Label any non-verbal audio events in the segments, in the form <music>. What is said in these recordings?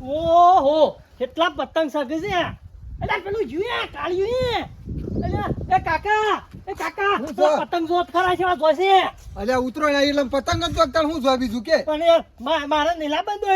ઓહો કેટલા પતંગ સગે છે? એટલે પેલું જુએ કાળિયું એટલે એ કાકા એ કાકા પતંગ જોત ખરા છે જોશે. અલ્યા ઉતરો ને એટલે પતંગ જ જોતા હું જોવા બીજું કે? પણ મારા નીલા બંધો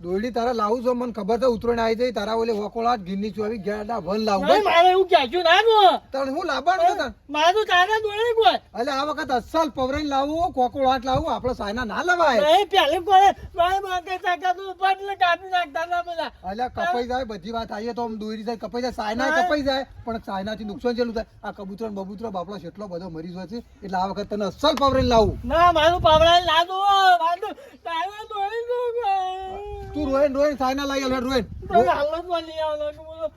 દોરડી તારા લાવું છો મને ખબર છે ઉતરણ આવી જઈ તારા ઓલે વકોળાટ ઘીની ચોવી ગેડા ભલ લાવું. નહીં, મારે એવું કહેજો ના ગો તારે હું લાવવાનું તાર મારે તો તારા દોરડી કોઈ એટલે આ વખત અસલ પવરાઈ લાવું કોકોળાટ લાવું આપણે સાયના ના લવાય. નહીં પહેલે કોઈ મારે બાકે તાકા તો પાટલે કાપી નાખતા ના બધા. એટલે કપાઈ જાય બધી વાત આવીએ તો આમ દોરી જાય કપાઈ જાય સાયના કપાઈ જાય પણ સાયનાથી નુકસાન જેલું થાય આ કબૂતર બબૂતર બાપડો કેટલો બધો મરી જાય છે એટલે આ વખત તને અસલ પવરાઈ લાવું. ના મારું પાવડા લાદો વાંધો તારા દોડે દો તું રોયન રોયન સાયના લાવી આલ રોયન કોઈ હાલતમાં નહીં આવવાનું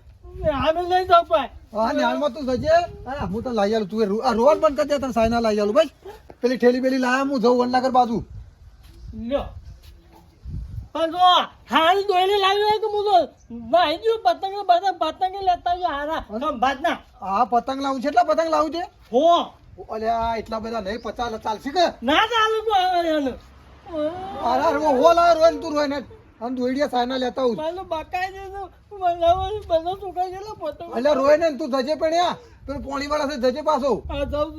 અમે લઈ જાવ ભાઈ. હા ને હાલમાં તું જજે. હા હું તો લાવી આલું. તું આ રોહન બંધ કરી દે તને સાયના લાવી આલું. ભાઈ પેલી ઠેલી બેલી લાયા હું જઉં વનલાગર બાજુ. લ્યો. પણ જો હારી દોયલી લાવી હોય તો હું તો નાઈ ગયો પતંગ બધા પતંગ લેતા ગયો હારા સંભાત ના આ પતંગ લાવું છે? એટલા પતંગ લાવું છે? હો. અલ્યા એટલા બધા નહીં પચાસ ચાલશે કે? ના ચાલુ અરે અરે હો લાવ રોયન તું રોયન આમ દોડીયા સાયના લેતા આવું મારું બકાઈ દીધું મને બધો સુકાઈ ગયેલો પતંગ એટલે રોય ને તું જજે પડ્યા પેલું પોણી વાળા છે જજે પાછો. હા જાઉં.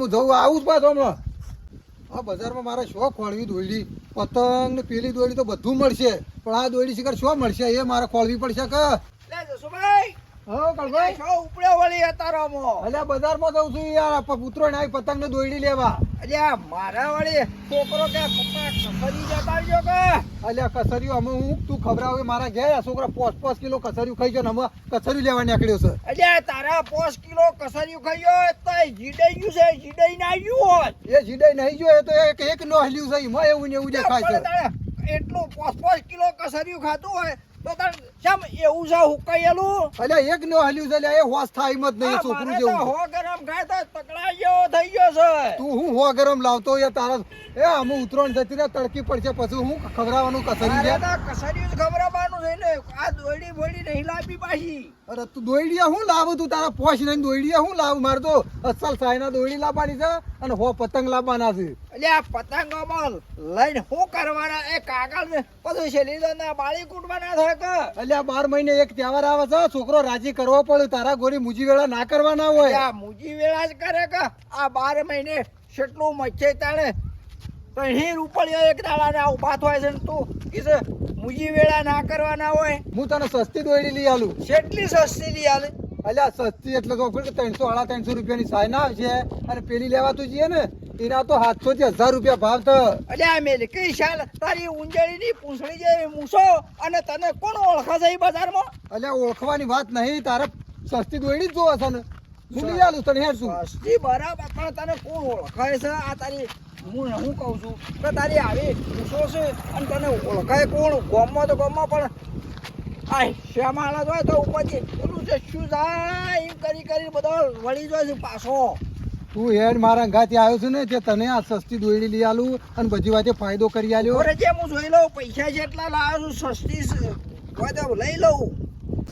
હું જઉં. આવું જ પાછો હમણાં. આ બજારમાં મારે શોખ ખોળવી દોડી પતંગ ને પેલી દોડી તો બધું મળશે. પણ આ દોડી શીખર શું મળશે? એ મારે ખોળવી પડશે કે? જસુભાઈ. હો કળભાઈ. છો ઉપડે વળી અતારામાં અલ્યા બજારમાં જઉં છું યાર. પુત્રો ને આવી પતંગ ને દોડી લેવા. અલ્યા મારા વળી છોકરો કે પપ્પા ખરી જતા આવજો કે? અલ્યા કસરિયું અમે હું તું ખબરાવે મારા ઘેર છોકરા પોચ પોચ કિલો કસરિયું ખાઈ ગયો ને અમે કસરિયું લેવા નીકળ્યો છે. અલ્યા તારા પોસ કિલો કસરિયું ખાયો તો જીડાઈ ગયું છે જીડાઈ ના આવ્યું હોત એ જીડાઈ નહીં જો એ તો એક એક નો હલ્યું છે એમાં એવું ને એવું છે. એટલું પોસ પોસ કિલો કસરિયું ખાતું હોય તો તાર શેમ એવું છે? હુકાયેલું અલ્યા એક નો હલ્યું છે અલ્યા એ હોસ થાય મત નહીં છોકરું જેવું. હો ગરમ ખાય તો તકડા ગયો થઈ ગયો છે. તું હું હો ગરમ લાવતો એ તારા એ અમે ઉતરણ જતી ને તડકી પડશે પછી હું ખબરાવાનું કસરી છે? કસરી ખબરાવાનું છે ને. આ દોડી બોડી નહીં લાવી પાછી. અરે તું દોયડિયા હું લાવું? તું તારા પોશ લઈને દોયડિયા હું લાવું? મારે તો અસલ સાયના દોયડી લાવવાની છે અને હો પતંગ લાવવાના છે. એટલે આ પતંગોમાં લઈને હું કરવાના? એ કાગળ ને પછી શેલી ના બાળી કૂટવાના થાય કે અલ્યા બાર મહિને એક તહેવાર આવે છે છોકરો રાજી કરવો પડે તારા ગોરી મુજી વેળા ના કરવાના હોય. આ મુજી વેળા જ કરે કે આ બાર મહિને કેટલું મચ્છે તાણે. તો હીર ઉપડ્યો એક દાડા ને ઊભા થાય છે ને તું કીધે મુજી વેળા ના કરવાના હોય. હું તને સસ્તી દોડી લઈ આલું. કેટલી સસ્તી લઈ આલે. અલ્યા સસ્તી એટલે તો ત્રણસો સાડા ત્રણસો રૂપિયાની સાયના આવશે. અને પેલી લેવા તું જઈએ ને એના તો સાતસો થી હજાર રૂપિયા ભાવ તો અલ્યા મેલી કઈ શાલ? તારી ઊંજળીની પૂંછડી જે મૂછો અને તને કોણ ઓળખાશે એ બજારમાં? અલ્યા ઓળખવાની વાત નહીં તારે સસ્તી દોડી જ જોવા છે ને. હું લઈ આલું તને હેડ છું સસ્તી બરાબર પણ તને કોણ ઓળખાય છે? આ તારી હું હું કહું છું કે તારી આવી પૂછો છે અને તને ઓળખાય કોણ? ગોમમાં તો ગોમમાં પણ આ શ્યામાળા હોય તો ઉપરથી પેલું છે શું જાય એમ કરી કરી બધો વળી જાય છે પાછો. તું હેડ મારા અંગાથી આવ્યો છું ને જે તને આ સસ્તી દોયડી લઈ આલું અને બધી વાતે ફાયદો કરી આલ્યો. અરે જે હું જોઈ લઉં પૈસા જેટલા લાવ્યો છું સસ્તી. લઈ લઉં.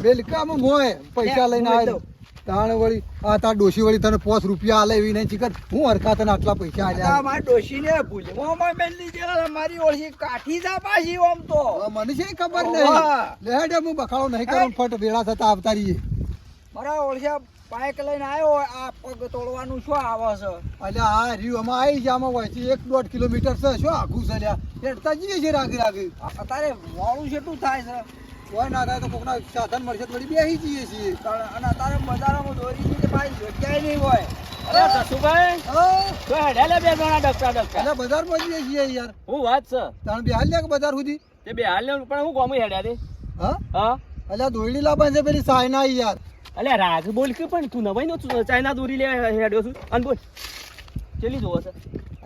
બેલકામાં મોય પૈસા લઈને આવ્યો તાણ વળી આ તાર ડોશી વળી તને પાંચ રૂપિયા આલે એવી નહીં ચીકર હું હરકા તને આટલા પૈસા આ ડોશી ને ડોશીને ભૂલવામાં મેલી છે મારી ઓળખી કાઠી જા પાછી ઓમ તો. મને છે ખબર નહીં. લેડે હું બખાડો નહીં કરું ફટ વેળા થતા આવતા રહીએ. મારા ઓળખ્યા બાઇક લઈને આવ્યો આ પગ તોડવાનું શું આવે છે? અલ્યા આ રીવ આમાં આવી જાય આમાં હોય છે. એક દોઢ કિલોમીટર છે શું આઘું છે લ્યા. હેડતા જઈએ છે રાગી રાગી. અત્યારે મોડું શું થાય છે? કોઈ ના થાય તો કોકના સાધન મળશે વળી બેસી જઈએ છીએ. અને અત્યારે બજારમાં દોરી છે ભાઈ જગ્યાએ નહીં હોય. અરે જસુભાઈ? તો હેડે બે જણા ડબકા ડબકા. અલ્યા બજારમાં જઈએ છીએ યાર. હું વાત છે? તાણ બેહાલ લ્યા કે બજાર સુધી? તે બે હાલ પણ હું ગોમી હેડ્યા દે હા? હા? અલ્યા દોયડી લાવવાની છે પેલી સાયના યાર. અલ્યા રાગ બોલ કે પણ તું નવાઈ નો ચાઇના દોરી લે હેડ્યો છું. અને બોલ. ચેલી જોવો છે.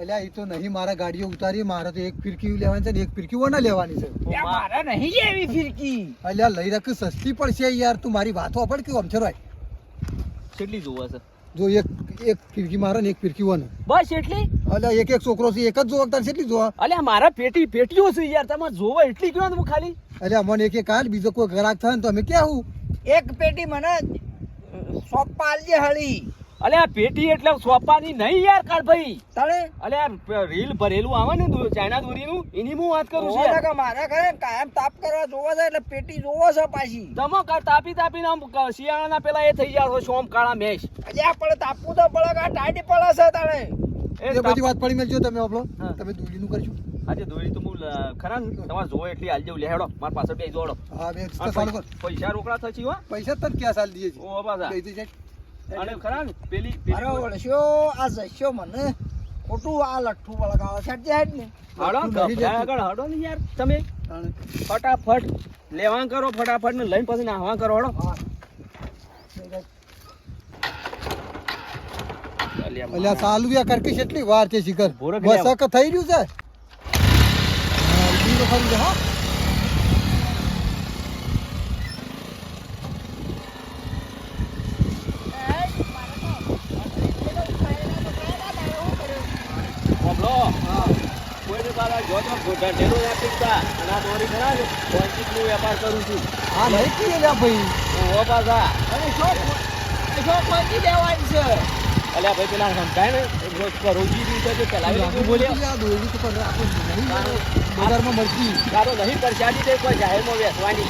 અલ્યા એ તો નહીં મારા ગાડીઓ ઉતારી મારે તો એક ફિરકી લેવાની છે ને એક ફિરકી ઓના લેવાની છે. મારે નહીં લેવી ફિરકી. અલ્યા લઈ રાખ સસ્તી પડશે યાર તું મારી વાતો પણ કે આમ છે રોય કેટલી જોવો છે? જો એક એક ફિરકી મારે ને એક ફિરકી ઓને. બસ એટલી? અલ્યા એક એક છોકરો છે એક જ જોવા તાર કેટલી જોવા? અલ્યા મારા પેટી પેટીઓ છે યાર તમે જોવો એટલી કયો હું ખાલી? અલ્યા મને એક એક હાલ બીજો કોઈ ગ્રાહક થાય ને તો અમે ક્યાં હું એક પેટી મને સોપાલજે હળી. અલે આ પેટી એટલે સોપાની નહીં યાર કાળભાઈ તારે અલે આ રીલ ભરેલું આવે ને ચાઇના દોરીનું એની હું વાત કરું છું કે મારા ઘરે કાયમ તાપ કરવા જોવા જાય એટલે પેટી જોવો છે પાછી. તમો કા તાપી તાપીને આમ શિયાળાના પેલા એ થઈ જાય સોમ કાળા મેશ અલ્યા પણ તાપવું તો પડે કે આ ટાઈટી પડે છે તારે એ બધી વાત પડી મેલજો તમે આપણો. તમે દોડીનું કરજો. આજે દોરી તો હું ખરા તમારે જોવો એટલી હાલ જેવું લેહેડો મારા પાછળ બે જોડો હા બે પૈસા રોકડા થશે હો? પૈસા તને ક્યાં સાલ દીએ છે ઓ બાબા. અને ખરા ને પેલી મારો વળશ્યો આ જશ્યો મને. ખોટું આ લઠ્ઠું વળગાવે. છે જાય ને. હાડો. આગળ હાડો ને યાર. તમે ફટાફટ લેવા કરો ફટાફટ ને લઈને પછી નાહવા કરો હડો. અલ્યા સાલું યા કરકે કેટલી વાર છે શિખર. બસ થઈ રહ્યું છે હા, બીજો ફરી જા, હા બોલો કોઈને તારા જો તો ગોઢા ઢેરો રાખી તા. અને આ દોરી ખરા ને કોન્ચીટનો વેપાર કરું છું. હા નહીં કીએ લ્યા ભાઈ. ઓ પાછા. અને શું શું પહોંચી દેવાની છે. અલ્યા ભાઈ પેલા સમજાય ને? રોજ ચલાવી બોલ્યો. આ દોરડી તો પણ આપણે નહીં. બજારમાં મળતી. તારો નહીં કોઈ જાહેરમાં બેસવાની.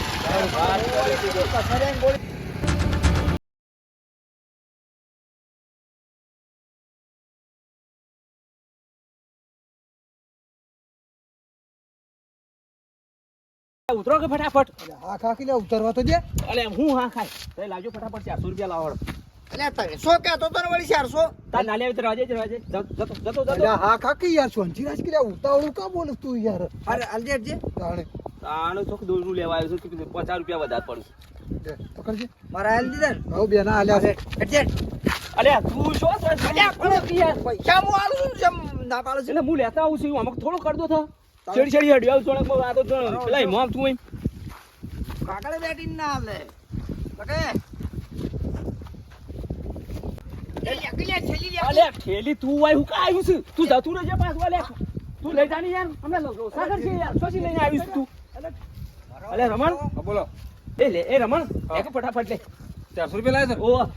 ઉતરો કે ફટાફટ? હા ખાકી લે ઉતરવા તો દે. અલે હું હા ખાય તો લાવજો ફટાફટ ચારસો રૂપિયા લાવડ અલે તમે શું કહેતો તો ને વળી ચારસો. તાર તો રાજે જ રાજે જતો જતો જતો હા ખાકી યાર સોનજી રાજ કે ઉતાવળું કા બોલ તું યાર? અરે અલજે જે તાણે. તાણું ચોક દોરનું લેવા આવ્યો છું કે પચાસ રૂપિયા વધારે પડશે. દે, પકડજે. મારા હાલ દીધા ને. હવે બેના આલ્યા છે. અડજે અલે તું શું છે? અલ્યા પૈસા હું આલું છું જેમ ના પાડું છું. એટલે હું લેતા આવું છું અમુક થોડો કરદો થા ચડી ચડી હડ્યો થોડોક બહુ આ તો જો પેલા હિમામ તું એમ. કાકડે બેઠી ના હાલે લગે ઠેલી તું વાય હું કા આવ્યું તું જતું રહેજે પાછું લે. તું લઈ જાની યાર. અમે યાર. સોચી લઈને તું. અલ્યા રમણ. બોલો. એ લે એ રમણ. એક ફટાફટ લે. ચારસો રૂપિયા લાવે ઓ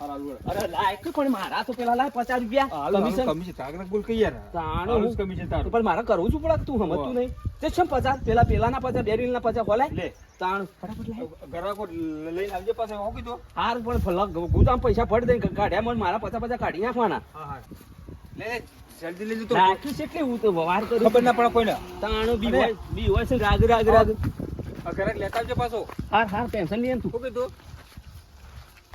અરે લાયક પણ મારા તો પેલા લાય પચાસ રૂપિયા કમિશન કમિશન તાગરક બોલ કઈ યાર? તાણું હું- કમિશન તારું. પણ મારે કરવું છું પડે? તું સમજતું નહીં. તે છે પચાસ પેલા પેલાના પચાસ બેરીલના પચાસ બોલાય લે. તાણ. ફટાફટ લાય. લઈને આવજે પાસે હું કીધું. હાર પણ ફલક ગુજામ પૈસા ફટ દઈ કાઢ્યા મને મારા પચાસ પચાસ કાઢી નાખવાના. હા હા. લે જલ્દી લેજો તો. રાખી છે એટલે હું તો વાર કરું ખબર ના પડે કોઈને. તાણું બી હોય બી હોય છે રાગ રાગ રાગ. આ લેતા આવજો પાછો. હાર હાર ટેન્શન નહીં તું. કીધું.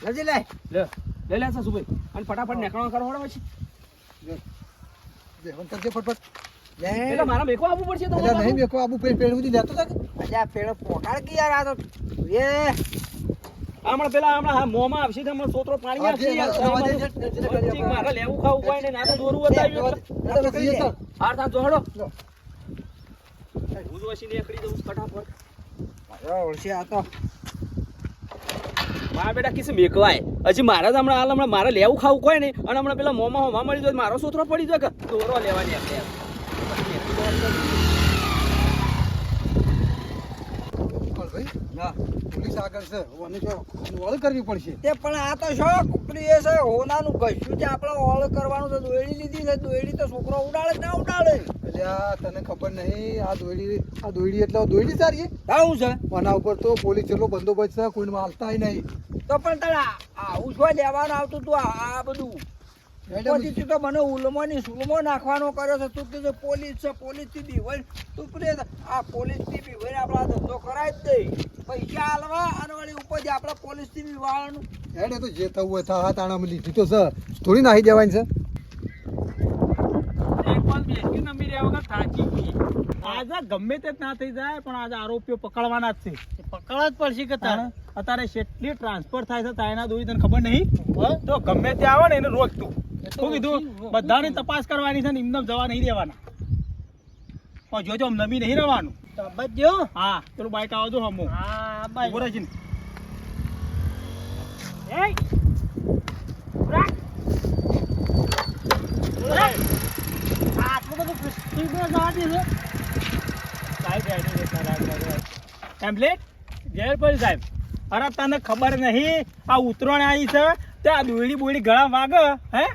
લજી લે. લે લે લે સાસુભાઈ અને ફટાફટ નીકળવા કરો હોડો પછી. દે હવે કરજે ફટફટ. એટલે મારા મેકો આવવું પડશે તો એટલે નહીં મેકો આબુ પેડ પેડ સુધી લેતો જા કે? અલ્યા પેલો પોકાળ કે યાર આ તો. એ. હમણાં પેલા હમણાં મોંમાં આવશે હમણાં સોતરો પાણી આવશે મારે લેવું ખાવું હોય ને ના તો દોરવું બતાવ્યું એટલે. આપણે કહીએ તો. હાર થા જોડો. હું જ વસી નીકળી જઉં ફટાફટ. ઓળશે આ તો. મારા બેટા મેકવાય. હજી મારા જ હમણાં હાલ હમણાં મારે લેવું ખાવું કોઈ નહીં. અને હમણાં પેલા મોંમાં હોમાં મળી જાય મારો સોતરો પડી જાય કે દોરો લેવાની આપણે પોલીસ આગળ છે. ઓને જો ઓળ કરવી પડશે. તે પણ આ તો શું છે હોનાનું ઘસ્યું છે. આપણે ઓલ કરવાનું છે. દોયડી લીધી છે. દોયડી તો છોકરો ઉડાડે ના ઉડાડે. અલ્યા તને ખબર નહીં આ દોયડી આ દોયડી એટલે દોયડી સારી આવું છે? આના ઉપર તો પોલીસ જેટલો બંદોબસ્ત છે કોઈને હાલતા નહીં. તો પણ તારે આવું શું લેવાનું આવતું તું આ આ બધું. પછી તું તો મને ઉલમો ની સુલમો નાખવાનો કર્યો છે. તું કીધું પોલીસ છે પોલીસથી બીવાય તું પ્રે આ પોલીસથી બીવાય આપણા ધંધો કરાય જ દે. પૈસા હાલવા અને વળી ઉપર આપણે પોલીસથી બીવાનું એને તો જે થવું હોય થા તાણા લીધી તો છે. થોડી નાખી દેવાની છે. એક બેસી નમી રહ્યા વગર થાકી ગઈ. આજે ગમે તે ના થઈ જાય પણ આજે આરોપીઓ પકડવાના જ છે. પકડવા જ પડશે કે તારે? અત્યારે કેટલી ટ્રાન્સફર થાય છે તાયના દોરી તને ખબર નહીં? તો ગમે તે આવે ને એને રોક તું. શું કીધું? બધાની તપાસ કરવાની છે ને એમને જવા નહીં દેવાના. પણ જોજો નમી નહીં રહેવાનું. હા પેલું બાઈક આવો જો હમો. હા બાઈક ને. એય! આટલું બધું સ્પીડમાં જવા દે છે સાહેબ ટેમ્પલેટ ઘેર સાહેબ અરે તને ખબર નહીં આ ઉતરાણ આવી છે. ત્યાં દોડી બોડી ગળા વાગે હે?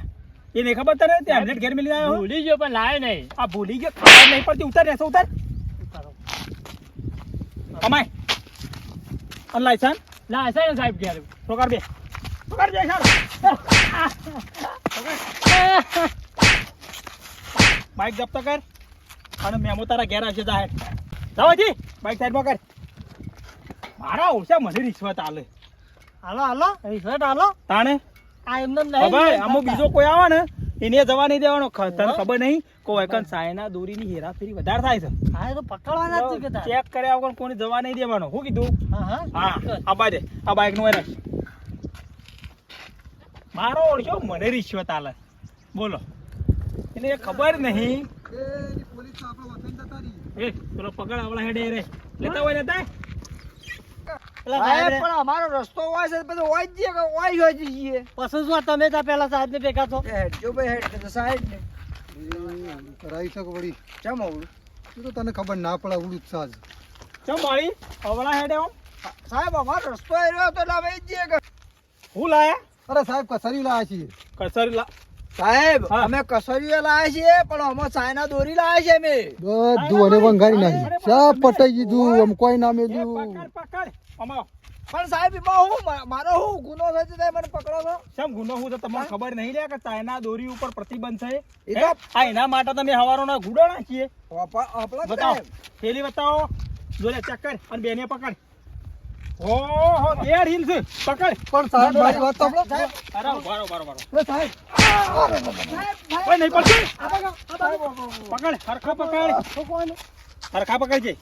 એ નહીં ખબર તને ટેમ્પલેટ ઘેર મિલી આવ્યો? ભૂલી ગયો પણ લાવે નહીં. આ ભૂલી ગયો ખબર નહીં પડતી. ઉતાર રહેશે ઉતાર. કમાય. અને લાયસન્સ લાવે છે સાહેબ ઘેર. પકડ બે. પકડ બે <laughs> <laughs> બાઈક જપ્ત કર. અને મેમો તારા ઘેર આવશે જાહેર જાઓ જી બાઈક સાઈડમાં કર. મારા ઓછા મને રિશ્વત આલે. હાલો હાલો. રિશ્વત હાલો તાણે? આ એમને હવે આમાં બીજો કોઈ આવે ને એને જવા નહીં દેવાનો. તને ખબર નહીં? કોઈ કન સાયના દોરીની હેરાફેરી વધારે થાય છે. હા તો પકડવાના જ છે કે. ચેક કર્યા વગર કોઈને જવા નહીં દેવાનો. હું કીધું? હા હા. આ બાજે. આ બાઈકનું મારો ઓળખ્યો મને રિશ્વત આલે. બોલો. એને એ ખબર નહીં. એ પોલીસ તો આપણે વખાણ જતા રહીએ. એ પેલો પકડ આવડા હેડે રે. લેતા હોય લેતા. પેલા સાહેબ સાહેબ પણ અમારો રસ્તો હોય છે બધું હોય જ હોય હોય જઈએ પછી શું તમે ત્યાં પેલા સાહેબ ને ભેગા છો? જો ભાઈ હેડ તો સાહેબ ને એ શકો વળી. ચમ આવડું? એ તો તને ખબર ના પડે આવડું જ સાજ ચમ વાળી? અવળા હેડે આમ સાહેબ અમારો રસ્તો એ રહ્યો તો અમે જઈએ કે. હું લાયા? અરે સાહેબ કસરી લાયા છીએ. કસરી લા સાહેબ અમે કસરીઓ લાયા છીએ પણ અમે સાયના દોરી લાયા છે અમે. બધું અને વંગારી નાખી. ચા પટાઈ દીધું આમ કોઈ ના મેલ્યું પકડ પકડ. અમાર પણ સાહેબ એમાં હું મારો હું ગુનો થયો છે તમે મને પકડો છો? શેમ ગુનો હું તો તમને ખબર નહીં લે કે ચાઇના દોરી ઉપર પ્રતિબંધ છે? એ તો- આ એના માટે તમે હવારોના ગુડો નાખીએ? આપણા બતાવો. જોલે ચેક કર. અને બેને પકડ. ઓહો બે રીલ છે પકડ પણ સાહેબ મારી વાત તો સાંભળો. અરે બારો બારો બારો અરે સાહેબ ઓય નહીં પડશે પકડ હરખા પકડ હરખા પકડજે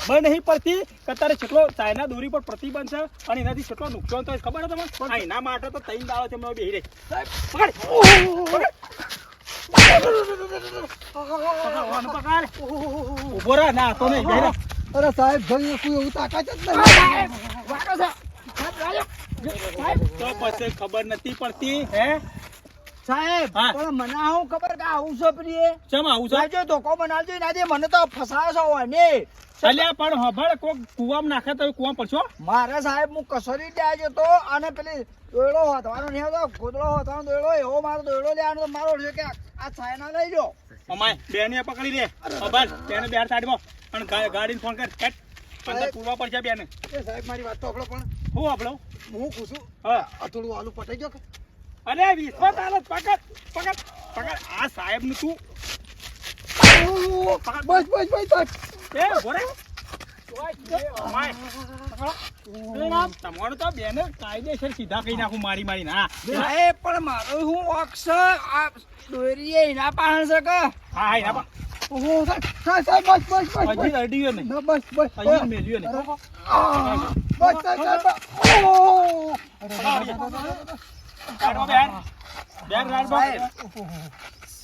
બંધ નહીં પડતી કે તારે કેટલો ચાઇના દોરી પર પ્રતિબંધ છે અને એનાથી કેટલો નુકસાન થાય ખબર છે તમને આ એના માટે તો તૈન દાવો છે બેહી રહી પકડ પકડ પકડ પકડ ઊભો રહે ના તો નહીં બેહી. અરે સાહેબ ભાઈ કોઈ એવું તાકાત જ નહીં. તો પછી ખબર નથી પડતી હે? સાહેબ પણ મને હું ખબર કે આવું છે પ્રિય. ચમ આવું છે? સાહેબ ધોકો બનાવજો ના દે મને તો ફસાયો છો હોય અલ્યા પણ હબળ કોક કુવામ નાખે તો કુવામ પડશો? મારે સાહેબ હું કસોરી ત્યાં જતો અને પેલી દોયડો હોતવાનો નહીં હતો ગોદડો હોતવાનો દોયડો એવો મારો દોયડો લેવાનો તો મારો છે કે આ- આ છાયના લઈ લો અમાય બેને પકડી લે. હબળ બેને બેર સાઈડમાં. અને ગાડીને ફોન કર. કેટ અંદર પૂરવા પડશે બેને. એ સાહેબ મારી વાત તો આપણો પણ. હું આપણો હું પૂછું હા. થોડું આલુ પટાઈ ગયો કે? અરે વિશ્વાસ આલો પકડ પકડ પકડ. આ સાહેબનું તું. બસ બસ બસ બસ. એ બોરે તમારું તો બેને કાયદેસર સીધા કહી નાખું મારી મારી ના પણ મારો હું અક્ષર? દોરીએ એના પાસે છે કે? હા હા એના પણ સાહેબ સાહેબ બસ હજી અડીયો નહીં ના બસ બસ હજી મેલ્યો નહીં બસ સાહેબ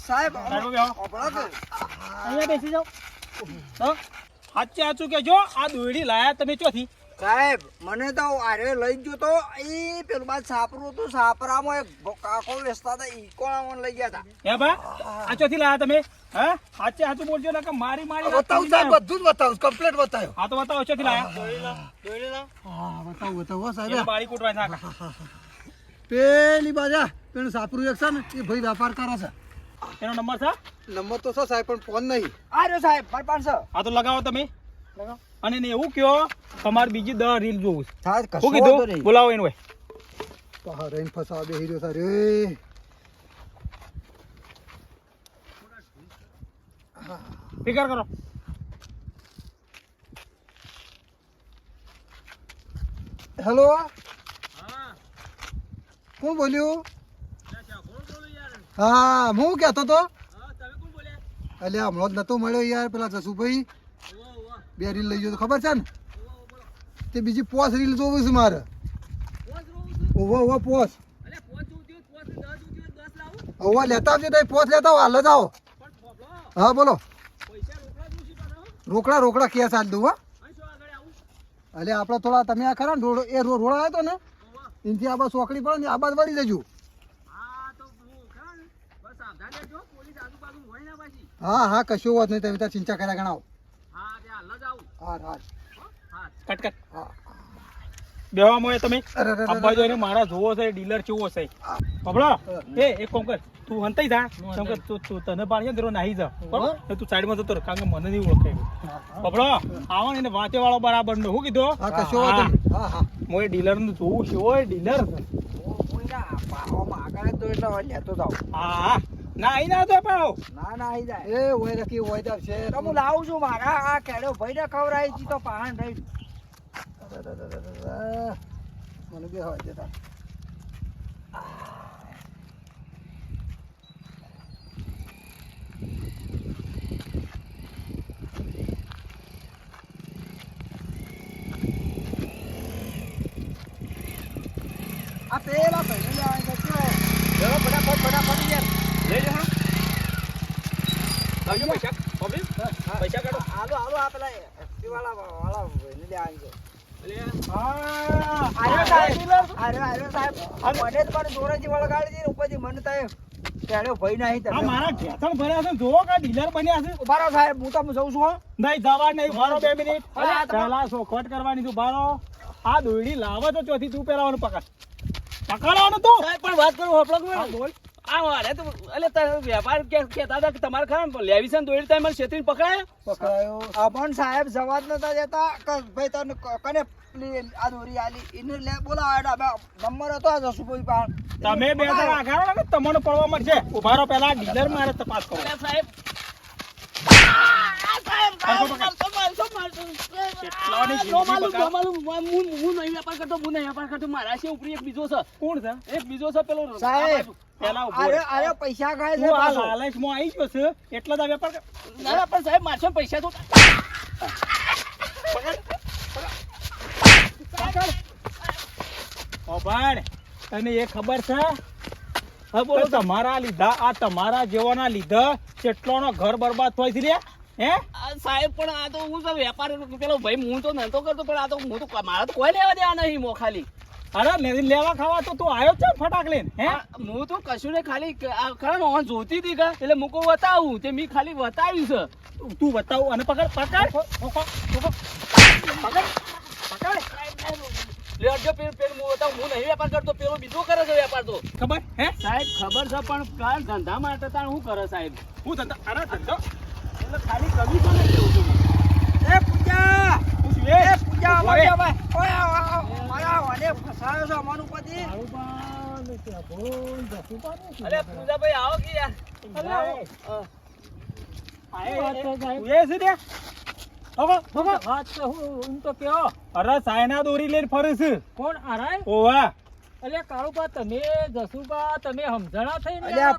સાહેબ સાહેબ કે અહીંયા બેસી જાઓ સાચે સાચું કેજો આ દોયડી લાયા તમે ચોથી સાહેબ મને તો આરે લઈ ગયો તો એ પેલું બાદ સાપરું હતું સાપરામાં એક કાકો વેચતા હતા ઈ કોણ લઈ ગયા હતા? હે બા આ ચોથી લાયા તમે હે? સાચે સાચું બોલજો ને કે મારી મારી બતાવું સાહેબ બધું જ બતાવું કમ્પ્લીટ બતાવ્યો. હા તો બતાવો ચોથી લાયા. હા બતાવું બતાવો સાહેબ. બાળી કૂટવા નાખા. પેલી બાજા પેલું સાપરું એક છે ને એ ભાઈ વ્યાપાર કરે છે. એનો નંબર છે? નંબર તો છે સાહેબ પણ ફોન નહીં. આ રહ્યો સાહેબ મારી પાસે. હા તો લગાવો તમે. અને એવું કયો તમારે બીજી દર રીલ જોવું છે. શું કીધું? બોલાવો એનું હોય પહાડ ફસાવા બેહી રહ્યો સાહેબ ફિકર કરો. હેલો? કોણ બોલ્યું? હા હું કહેતો તો? અલ્યા હમણાં જ નતો મળ્યો યાર પેલા જસુભાઈ. બે રીલ લઈ ગયો તો ખબર છે ને? તે બીજી પોસ રીલ જોવું છે મારે. ઓવો ઓવો પોસ. ઓવો લેતા આવજો તઈ પોસ લેતા આવો હાલ જ આવો. હા બોલો. રોકડા રોકડા કેસ આલ દઉં હા? એટલે આપણે થોડા તમે આ ખરા ને રોડ એ રોડ આવ્યો હતો ને? એનાથી આ બસ ચોકડી પડે ને આ બાજુ વળી જજો. હા હા કશું વાત નહીં તમે ત્યાં ચિંતા કર્યા ગણાવો. હા હા કટ કટ. બેવા બેવામાં તમે? અબ્બા એને મારા જોવો છે ડીલર કેવો છે? પકડો એ એક કોમ કર. તું હંતાઈ જા. કેમ કે તું તું તને પાડી ને નાહી જા. બરોબર? ને તું સાઈડમાં જતો રહે કારણ કે મને નહીં ઓળખે પકડો આવો ને એને વાંચે વાળો બરાબર નો શું કીધો? હા કશો હા. હા મોય ડીલરનું જોવું છે ઓય ડીલર. કોઈના પાવામાં આગળ જ તો એટલે લેતો. હા હા. ના આઈ ના તો ના ના આઈ જાય. એ છે. તો હું લાવું છું મારા. આ કેડો ભાઈ ને ખવડાવી છી તો પાહણ અરે. મને બે હોય જતા આ પેલા ભાઈ ને લેવા જજો ચલો ફટાફટ ફટાફટ યાર લઈ લાવજો પૈસા. પૈસા કાઢો. આ પેલા વાળા વાળા મારા ભર્યા છે જોવો કે ડીલર બન્યા છે. સાહેબ હું તમે જઉં છું નહીં જવા નહીં ભારો બે મિનિટ. આ સોખવટ કરવાની ભારો આ દોયડી લાવે તો ચોથી તું પેલાવાનું પકડ. પકડવાનું તું. પણ વાત કરું બોલ. આ તો એટલે વેપાર કે કહેતા હતા કે તમારે ખરા લેવી છે ને દોડી તમે મને છેતરીને પકડાયા? પકડાયો. અમન સાહેબ જવા જ નતા દેતા ભાઈ તને કને આ દોરી આલી? એને લે બોલાવા ડાબા નંબર હતો આ જસુભાઈ પાણ તમે બે જણા આઘાડો ને તમને પડવા મળશે. ઊભા રહો પહેલા ડીલર મારે તપાસ કરો. સાહેબ. વેપાર કરતો હું નહીં વેપાર કરતો. મારા છે ઉપરી એક બીજો છે. કોણ છે? એક બીજો છે પેલો સાહેબ પેલા અરે અરે પૈસા ખાય છે પાછો. લાલચમાં આવી ગયો છે એટલા જ વેપાર ના ના, પણ સાહેબ મારશો પૈસા તો. ઓભાણ, તને એ ખબર છે? હા બોલો તમારા લીધા આ તમારા જેવાના લીધા કેટલોનો ઘર બરબાદ થાય છે રે હે? સાહેબ પણ આ તો હું તો વેપારી પેલો ભાઈ હું તો નતો કરતો પણ આ તો હું તો મારા તો કોઈ લેવા દેવા નહીં મોખાલી અરે લેવા ખાવા તો તું આવ્યો છે ફટાક લઈને હે? હું તો કશું ને ખાલી ક- આ ખરા ને ઓન જોતી હતી કા એટલે મૂકો બતાવું. તે મી ખાલી બતાવ્યું છે. તું બતાવ અને પકડ પકડ. પકડ, પકડ. પકડ. લે અડજો પેલું પેલું હું બતાવું. હું નહીં વેપાર કરતો પેલો બીજો કરે છે વેપાર તો. ખબર હે? સાહેબ ખબર છે પણ ધંધા માટે તાણ શું કરે સાહેબ? હું ધંધા અરે ધંધો એટલે ખાલી જ લેવું છું એ પૂજા! એ પૂજા. અમારી ભાઈ આ- મારા વાને ફસાયો છે અમારું પતિ. તારું પણ ત્યાં બોલ, જશું પણ નહીં. અરે આવો કે યાર? તું તે? અરે સાયના દોરી લઈને ફરે છે કોણ આરાય ઓવા. અલે કાળુબા તમે જસુબા તમે સમજણા થઈને અલ્યા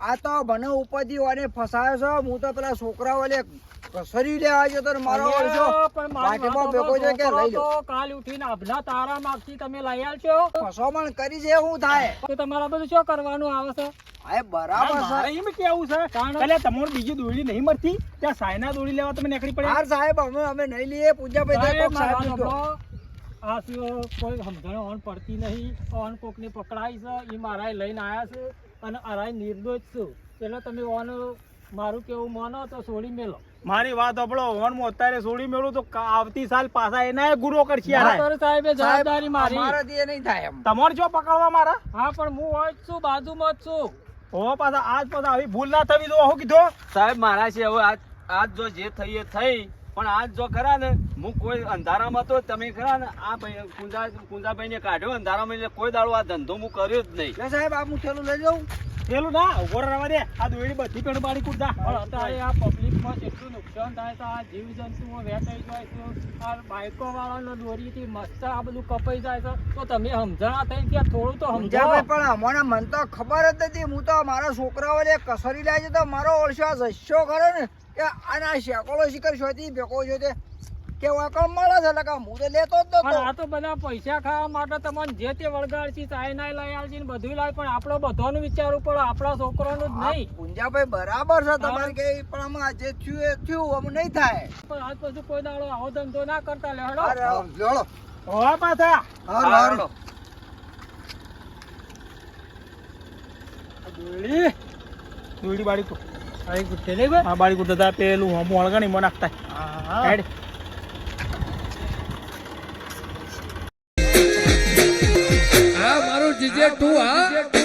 આ આ તો મને ઉપરથી વાને ફસાયો છે. હું તો પેલા છોકરા વાલે કસરી લેવા જો તો મારો? ઓળશો પણ મારી છે કે લઈ લો તો કાલ ઉઠીને આભલા તારા માગથી તમે લઈ આવશો ફસોમણ કરી છે શું થાય? તો તમારા બધું શું કરવાનું આવે છે? બરાબર છે. એમ કેવું છે? એટલે તમારે બીજી દોરી નહીં મળતી? ત્યાં સાયના દોરી લેવા તમે નીકળી પડે સાહેબ અમે અમે નહીં લઈએ. પૂજાભાઈ સાહેબ, આ સિવાય કોઈ સમજણ ઓન પડતી નહીં. ઓન કોકને પકડાય છે એ મારા લઈને આવ્યા છે અને અરાય નિર્દોષ છું. એટલે તમે ઓન મારું કેવું માનો તો છોડી મેલો. મારી વાત સાંભળો વનમાં અત્યારે છોડી મેળું તો આવતી સાલ પાછા એના ગુરો કરશે હા, સાહેબ જવાબદારી મારી. અમારાથી એ નહીં થાય તમારે જો પકડવા મારા? હા પણ હું હોય જ છું બાજુમાં જ છું. હો પાછા આજ પાછા આવી ભૂલ ના થવી જો હું કીધો. સાહેબ મારા છે હવે આજ આજ જો જે થઈ એ થઈ. પણ આજ જો ખરા ને હું કોઈ અંધારામાં તો તમે ખરા ને આ કુંજા કુંજાભાઈ ને કાઢ્યો અંધારામાં એટલે કોઈ દાડો આ ધંધો હું કર્યો જ નહીં. લે સાહેબ આ હું થેલું લઈ જાઉં. થેલું ના ઊભો રહેવા દે. આ દોડી બધી પેડ પાડી કૂદા પણ અત્યારે આ પબ્લિકમાં એટલું નુકસાન થાય તો આ જીવ જંતુઓ વેચાઈ જાય છે આ બાઈકો વાળાનો દોરીથી મસ્ત આ બધું કપાઈ જાય છે તો તમે સમજણા થઈ ત્યાં થોડું તો સમજાવે પણ અમારા મન તો ખબર જ નથી. હું તો મારા છોકરાઓને કસરી લાવી છે તો મારો ઓળશો જશો ખરો ને. કે આના શેકોળો શિખર શોધી ભેગો છો તે કે વાકણ મળે છે એટલે કે હું તો લેતો જ નતો. આ તો બધા પૈસા ખાવા માટે તમને જે તે વળગાડશી ચાઇના લઈ આવશે ને બધું લાવી પણ આપણો બધાનું વિચારવું પડે આપણા છોકરાનું જ નહીં. પુંજાભાઈ બરાબર છે તમારે કે પણ આમાં આજે થયું એ થયું આમ નહીં થાય. પણ આજ પછી કોઈ દાડો આવો ધંધો ના કરતા લે હેડો. અરે, હા, લેવડો. ઓ પાછા હારું, હારું. આ દોરી દોરી ಬಾಳಿ ಗುಡ್ತೇನೆ ಆ ಬಾಳಿ ಗುಡ್ಡದ ಪೇಲು ಹಮ್ಮು ಒಳಗಡೆ ಮೋನ್ ಹಾಕ್ತಾಯಿ ಹೇಳಿ મારું જીજે ટુ હા